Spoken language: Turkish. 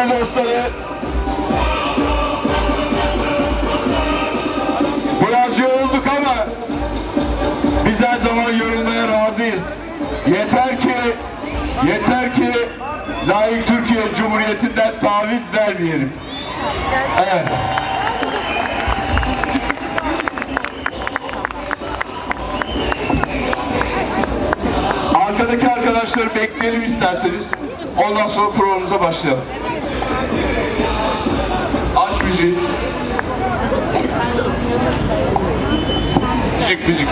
değerli dostları. Biraz yorulduk ama biz her zaman yorulmaya razıyız. Yeter ki, yeter ki layık Türkiye Cumhuriyeti'nden taviz vermeyelim. Evet. Arkadaki arkadaşları bekleyelim isterseniz. Ondan sonra programımıza başlayalım. Aç müziği. Müzik müzik.